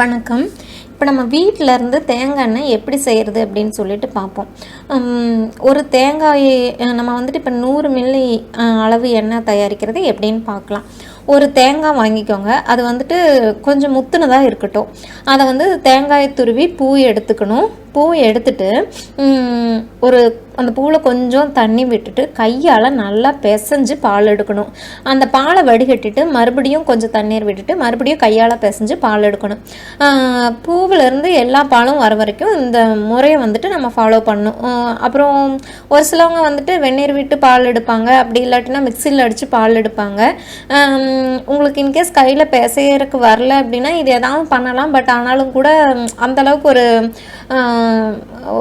வணக்கம். இப்போ நம்ம வீட்டில் இருந்து தேங்காய் எண்ணெய் எப்படி செய்கிறது அப்படின்னு சொல்லிட்டு பார்ப்போம். ஒரு தேங்காயை நம்ம வந்துட்டு இப்போ நூறு மில்லி அளவு எண்ணெய் தயாரிக்கிறது எப்படின்னு பார்க்கலாம். ஒரு தேங்காய் வாங்கிக்கோங்க. அது வந்துட்டு கொஞ்சம் முத்துனதாக இருக்கட்டும். அதை வந்து தேங்காயை துருவி பூ எடுத்துக்கணும். பூ எடுத்துட்டு ஒரு அந்த பூவில் கொஞ்சம் தண்ணி விட்டுட்டு கையால் நல்லா பிசைஞ்சு பால் எடுக்கணும். அந்த பாலை வடிகட்டிட்டு மறுபடியும் கொஞ்சம் தண்ணீர் விட்டுட்டு மறுபடியும் கையால் பிசைஞ்சு பால் எடுக்கணும். பூவிலேருந்து எல்லா பாலும் வர வரைக்கும் இந்த முறையை வந்துட்டு நம்ம ஃபாலோ பண்ணணும். அப்புறம் ஒரு சிலவங்க வந்துட்டு வெந்நீர் விட்டு பால் எடுப்பாங்க. அப்படி இல்லாட்டினா மிக்சியில் அடித்து பால் எடுப்பாங்க. உங்களுக்கு இன்கேஸ் கையில் பிசையறதுக்கு வரல அப்படின்னா இது எதாவது பண்ணலாம். பட் ஆனாலும் கூட அந்தளவுக்கு அந்த அளவுக்கு ஒரு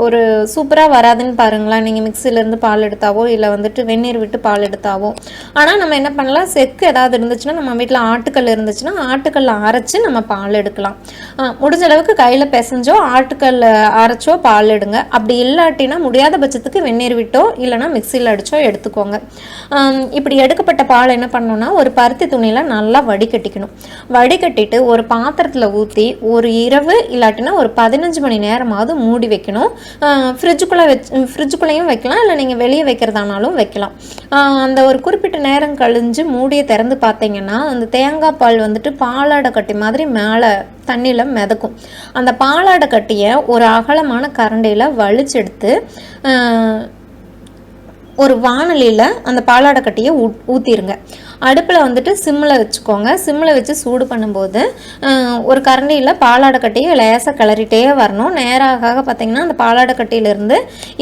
ஒரு சூப்பராக வராதுன்னு பாருங்களேன். நீங்கள் மிக்சிலேருந்து பால் எடுத்தாவோ இல்லை வந்துட்டு வெந்நீர் விட்டு பால் எடுத்தாவோ. ஆனால் நம்ம என்ன பண்ணலாம்? செக்கு ஏதாவது இருந்துச்சுன்னா நம்ம வீட்டில் ஆட்டுக்கல் இருந்துச்சுன்னா ஆட்டுக்கல்ல அரைச்சி நம்ம பால் எடுக்கலாம். முடிஞ்ச அளவுக்கு கையில் பிசைஞ்சோ ஆட்டுக்கல்ல அரைச்சோ பால் எடுங்க. அப்படி இல்லாட்டினா முடியாத பட்சத்துக்கு வெந்நீர் விட்டோ இல்லைன்னா மிக்சியில் அடித்தோ எடுத்துக்கோங்க. இப்படி எடுக்கப்பட்ட பால் என்ன பண்ணணும்னா ஒரு பருத்தி துணியில் நல்லா வடிகட்டிக்கணும். வடிகட்டிட்டு ஒரு பாத்திரத்தில் ஊற்றி ஒரு இரவு இல்லாட்டினா ஒரு பதினஞ்சு மணி எப்போவாவது மூடி வைக்கணும். ஃப்ரிட்ஜுக்குள்ளே வச் ஃப்ரிட்ஜுக்குள்ளேயும் வைக்கலாம். இல்லை நீங்கள் வெளியே வைக்கிறதானாலும் வைக்கலாம். அந்த ஒரு குறிப்பிட்ட நேரம் கழிஞ்சு மூடியை திறந்து பார்த்தீங்கன்னா அந்த தேங்காய் பால் வந்துட்டு பாலாடை கட்டி மாதிரி மேலே தண்ணியில் மிதக்கும். அந்த பாலாடை கட்டியை ஒரு அகலமான கரண்டியில் வலிச்செடுத்து ஒரு வானலியில் அந்த பாலாடை கட்டியை ஊ ஊற்றிடுங்க அடுப்பில் வந்துட்டு சிம்மில் வச்சுக்கோங்க. சிம்மில் வச்சு சூடு பண்ணும்போது ஒரு கரண்டியில் பாலாடை கட்டியை லேசாக கிளறிட்டே வரணும். நேராக ஆக அந்த பாலாடை கட்டியிலேருந்து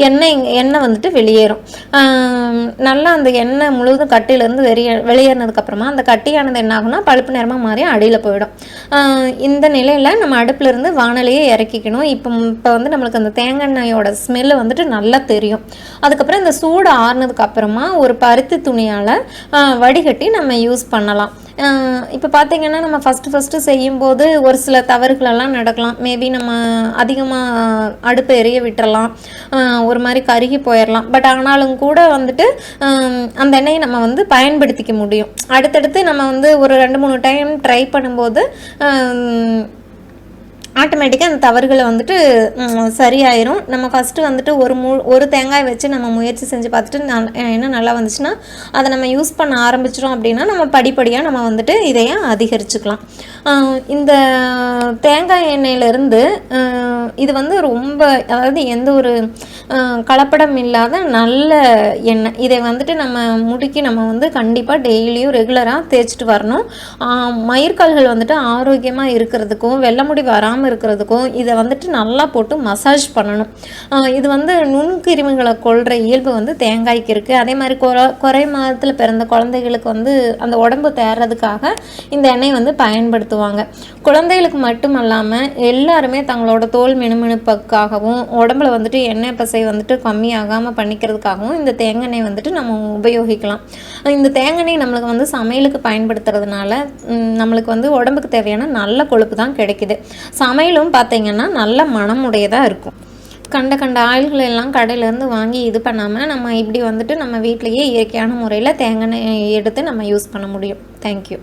எண்ணெய் எண்ணெய் வந்துட்டு வெளியேறும். நல்லா அந்த எண்ணெய் முழுவதும் கட்டியிலேருந்து வெளியே வெளியேறினதுக்கப்புறமா அந்த கட்டியானது என்ன ஆகும்னா பழுப்பு நேரமாக மாறி அடியில் போயிடும். இந்த நிலையில் நம்ம அடுப்புல இருந்து வானலையே இறக்கிக்கணும். இப்போ இப்போ வந்து நம்மளுக்கு அந்த தேங்காய் எண்ணெயோட ஸ்மெல்லு வந்துட்டு நல்லா தெரியும். அதுக்கப்புறம் இந்த சூடு ஆறுனதுக்கப்புறமா ஒரு பருத்தி துணியால் வடிகட்டி நம்ம யூஸ் பண்ணலாம். இப்போ பார்த்தீங்கன்னா நம்ம ஃபஸ்ட்டு ஃபஸ்ட்டு செய்யும்போது ஒரு சில தவறுகளெல்லாம் நடக்கலாம். மேபி நம்ம அதிகமாக அடுப்பு எரிய விட்டுறலாம். ஒரு மாதிரி கருகி போயிடலாம் பட் ஆனாலும் கூட வந்துட்டு அந்த எண்ணெயை நம்ம வந்து பயன்படுத்திக்க முடியும். அடுத்தடுத்து நம்ம வந்து ஒரு ரெண்டு மூணு டைம் ட்ரை பண்ணும்போது ஆட்டோமேட்டிக்காக அந்த தவறுகளை வந்துட்டு சரியாயிரும். நம்ம ஃபஸ்ட்டு வந்துட்டு ஒரு மூ ஒரு தேங்காய் வச்சு நம்ம முயற்சி செஞ்சு பார்த்துட்டு நல் என்ன நல்லா வந்துச்சுன்னா அதை நம்ம யூஸ் பண்ண ஆரம்பிச்சிட்டோம் அப்படின்னா நம்ம படிப்படியாக நம்ம வந்துட்டு இதையே அதிகரிச்சுக்கலாம். இந்த தேங்காய் எண்ணெயிலேருந்து இது வந்து ரொம்ப அதாவது எந்த ஒரு கலப்படம் இல்லாத நல்ல எண்ணெய். இதை வந்துட்டு நம்ம முடிக்கு நம்ம வந்து கண்டிப்பாக டெய்லியும் ரெகுலராக தேய்ச்சிட்டு வரணும். மயிர்கால்கள் வந்துட்டு ஆரோக்கியமாக இருக்கிறதுக்கும் வெள்ளை முடி வராமல் இருக்கிறதுக்கும் இதை வந்துட்டு நல்லா போட்டு மசாஜ் பண்ணணும். இது வந்து நுண்கிருமிகளை கொள்கிற இயல்பு வந்து தேங்காய்க்கு இருக்குது அதே மாதிரி குறை குறை மாதத்தில் பிறந்த குழந்தைகளுக்கு வந்து அந்த உடம்பு தேர்றதுக்காக இந்த எண்ணெய் வந்து பயன்படுத்துவாங்க. குழந்தைகளுக்கு மட்டுமல்லாமல் எல்லாருமே தங்களோட தோல் மினுமினுப்புக்காகவும் உடம்புல வந்துட்டு எண்ணெய் பசை வந்துட்டு கம்மியாகாமல் பண்ணிக்கிறதுக்காகவும் இந்த தேங்காய் வந்துட்டு நம்ம உபயோகிக்கலாம். இந்த தேங்காய் நம்மளுக்கு வந்து சமையலுக்கு பயன்படுத்துறதுனால நம்மளுக்கு வந்து உடம்புக்கு தேவையான நல்ல கொழுப்பு தான் கிடைக்குது. சமையலும் பார்த்தீங்கன்னா நல்ல மனமுடையதாக இருக்கும். கண்ட கண்ட ஆயில்களை எல்லாம் கடையிலேருந்து வாங்கி இது பண்ணாமல் நம்ம இப்படி வந்துட்டு நம்ம வீட்டிலையே இயற்கையான முறையில் தேங்காய் எடுத்து நம்ம யூஸ் பண்ண முடியும். தேங்க்யூ